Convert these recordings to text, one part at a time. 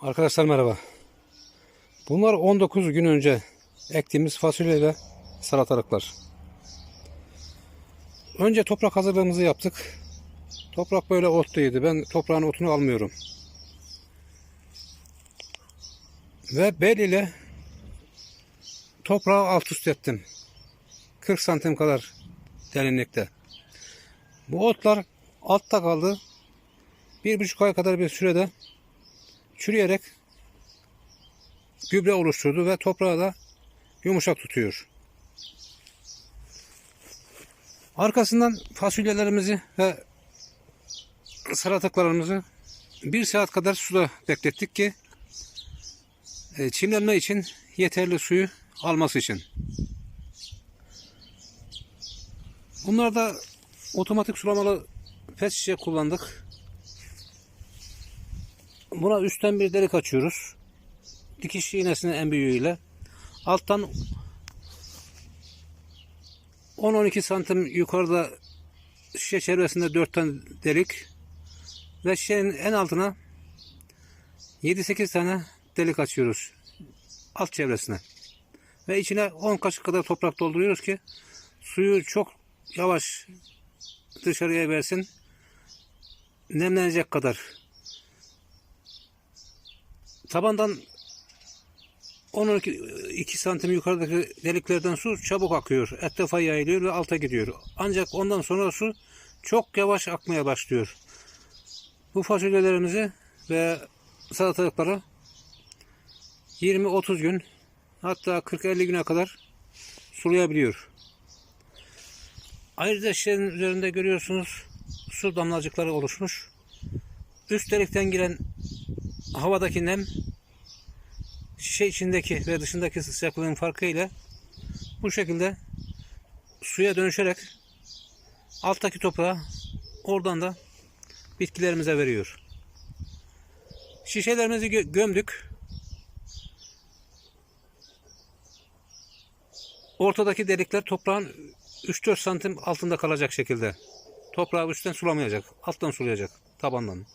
Arkadaşlar merhaba. Bunlar 19 gün önce ektiğimiz fasulye ve salatalıklar. Önce toprak hazırlığımızı yaptık. Toprak böyle otluydu. Ben toprağın otunu almıyorum. Ve bel ile toprağı alt üst ettim. 40 santim kadar derinlikte. Bu otlar altta kaldı. Bir buçuk ay kadar bir sürede çürüyerek gübre oluşturdu ve toprağı da yumuşak tutuyor. Arkasından fasulyelerimizi ve salatalıklarımızı bir saat kadar suda beklettik ki e, çimlenme için yeterli suyu alması için. Bunlarda otomatik sulamalı pet şişe kullandık. Buna üstten bir delik açıyoruz. Dikiş iğnesinin en büyüğüyle. Alttan 10-12 santim yukarıda şişe çevresinde 4 tane delik ve şişenin en altına 7-8 tane delik açıyoruz alt çevresine. Ve içine 10 kaşık kadar toprak dolduruyoruz ki suyu çok yavaş dışarıya versin. Nemlenecek kadar. Tabandan 10-12 santim yukarıdaki deliklerden su çabuk akıyor. Etrafa yayılıyor ve alta gidiyor. Ancak ondan sonra su çok yavaş akmaya başlıyor. Bu fasulyelerimizi ve salatalıkları 20-30 gün hatta 40-50 güne kadar sulayabiliyor. Ayrıca şişenin üzerinde görüyorsunuz su damlacıkları oluşmuş. Üst delikten giren havadaki nem şişe içindeki ve dışındaki sıcaklığın farkıyla bu şekilde suya dönüşerek alttaki toprağı oradan da bitkilerimize veriyor. Şişelerimizi gö- gömdük. Ortadaki delikler toprağın 3-4 santim altında kalacak şekilde. Toprağı üstten sulamayacak. Alttan sulayacak. Tabandan.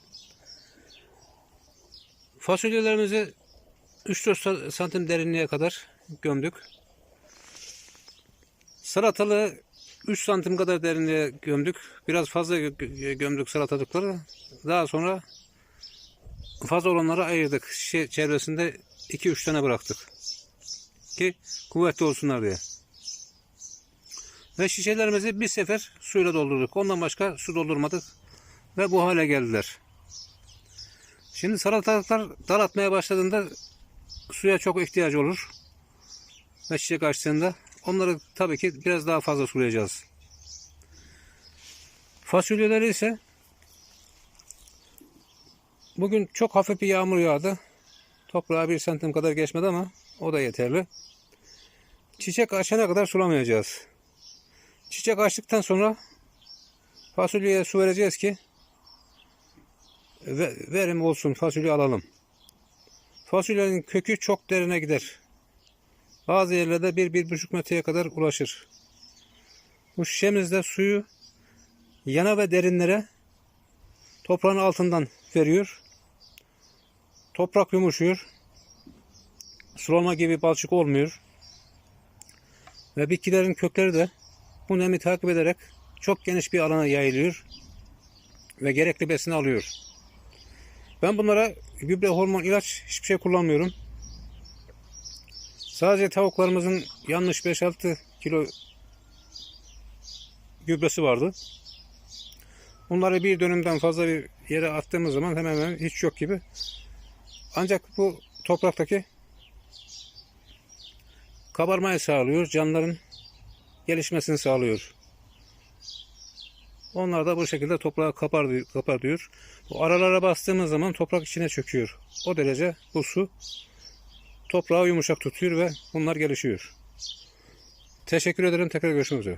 Fasulyelerimizi 3-4 santim derinliğe kadar gömdük. Salatalığı 3 santim kadar derinliğe gömdük. Biraz fazla gö- gömdük salatalıkları. Daha sonra fazla olanları ayırdık. Şişe çevresinde 2-3 tane bıraktık. Ki kuvvetli olsunlar diye. Ve şişelerimizi bir sefer suyla doldurduk. Ondan başka su doldurmadık. Ve bu hale geldiler. Şimdi salatalıklar dal atmaya başladığında suya çok ihtiyacı olur. Ve çiçek açtığında onları tabii ki biraz daha fazla sulayacağız. Fasulyeleri ise bugün çok hafif bir yağmur yağdı. Toprağa bir santim kadar geçmedi ama o da yeterli. Çiçek açana kadar sulamayacağız. Çiçek açtıktan sonra fasulyeye su vereceğiz ki verim olsun fasulye alalım. Fasulyenin kökü çok derine gider. Bazı yerlerde bir, bir buçuk metreye kadar ulaşır. Bu şişemizde suyu yana ve derinlere toprağın altından veriyor. Toprak yumuşuyor. Sulama gibi balçık olmuyor. Ve bitkilerin kökleri de bu nemi takip ederek çok geniş bir alana yayılıyor. Ve gerekli besini alıyor. Ben bunlara gübre, hormon, ilaç hiçbir şey kullanmıyorum. Sadece tavuklarımızın yanlış 5-6 kilo gübresi vardı. Bunları bir dönümden fazla bir yere attığımız zaman hemen hemen hiç yok gibi. Ancak bu topraktaki kabarmayı sağlıyor. Canların gelişmesini sağlıyor. Onlar da bu şekilde toprağı kapar, kapar diyor. Bu aralara bastığımız zaman toprak içine çöküyor. O derece bu su toprağı yumuşak tutuyor ve bunlar gelişiyor. Teşekkür ederim. Tekrar görüşmek üzere.